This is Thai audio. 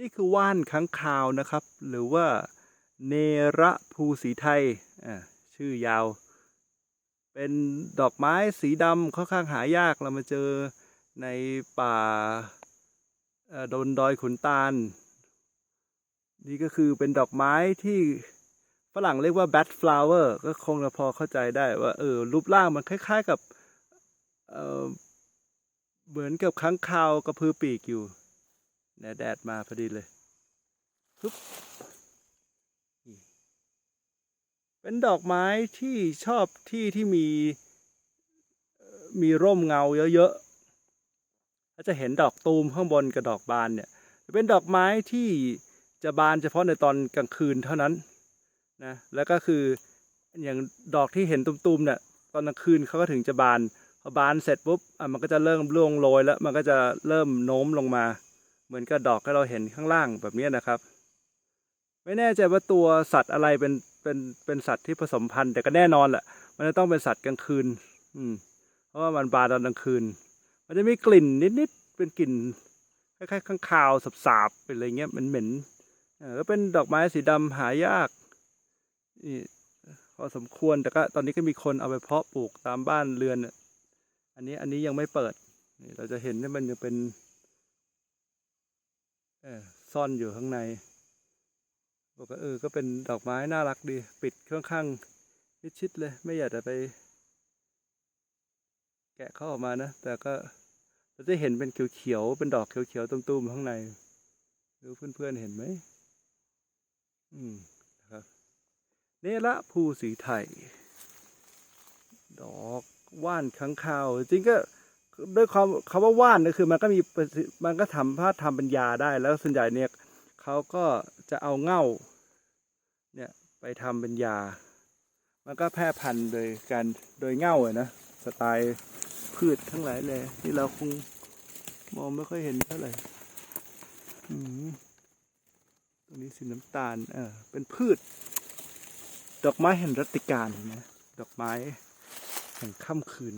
นี่คือว่านค้างคาวนะครับ หรือว่าเนระภูสีไทยชื่อยาว เป็นดอกไม้สีดำค่อนข้างหายากเรามาเจอในป่าเอ่อดนดอยขุนตาล นี่ก็คือเป็นดอกไม้ที่ฝรั่งเรียกว่า bat flower ก็คงจะพอเข้าใจได้ว่าเออรูปร่างมันคล้าย ๆกับเออเหมือนกับค้างคาวกระพือปีกอยู่ เนี่ยแดดมาพอดีเลยปึ๊บเป็นดอกไม้ที่ชอบที่ที่มีมีร่มเงาเยอะๆแล้วจะเห็นดอกตูมข้างบนกับดอกบานเนี่ยเป็นดอกไม้ที่จะบานเฉพาะในตอนกลางคืนเท่านั้นนะแล้วก็คืออย่างดอกที่เห็นตุมๆเนี่ยตอนกลางคืนเขาก็ถึงจะบานพอบานเสร็จปุ๊บอะมันก็จะเริ่มร่วงโรยแล้วมันก็จะเริ่มโน้มลงมา เหมือนกับดอกที่เราเห็นข้างล่างแบบนี้นะครับ ไม่แน่ใจว่าตัวสัตว์อะไรเป็นเป็นเป็นสัตว์ที่ผสมพันธุ์แต่ก็แน่นอนแหละมันจะต้องเป็นสัตว์กลางคืน อืม เพราะว่ามันบานตอนกลางคืน มันจะมีกลิ่นนิดๆเป็นกลิ่นคล้ายๆข้างคาวสาบๆเป็นอะไรเงี้ยเหม็นๆก็เป็นดอกไม้สีดำหายากนี่พอสมควรแต่ก็ตอนนี้ก็มีคนเอาไปเพาะปลูกตามบ้านเรือนน่ะอันนี้อันนี้ยังไม่เปิดนี่เราจะเห็นว่ามันยังเป็น ซ่อนอยู่ข้างในบอกว่าเออก็เป็นดอกไม้น่ารักดี ปิดค่อนข้างมิดชิดเลย ไม่อยากจะไป แกะเข้าออกมานะ แต่ก็เราจะเห็นเป็นเขียวๆเป็นดอกเขียวๆตุ้มๆข้างในดูเพื่อนๆเห็นไหมอืมนะครับเนระภูสีไทย ดอกว่านค้างคาวจริงก็ ด้วยความคำว่าว่านก็คือมันก็มีมันก็ทำพาทำเป็นยาได้ แล้วส่วนใหญ่เนี่ยเขาก็จะเอาเง่าเนี่ยไปทำเป็นยา มันก็แพร่พันธุ์โดยการโดยเง่าอะนะสไตล์พืชทั้งหลายเลยที่เราคงมองไม่ค่อยเห็นเท่าไหร่อืมตรงนี้สีน้ำตาล เออเป็นพืช ดอกไม้แห่งรัตติการนะดอกไม้แห่งค่ำคืน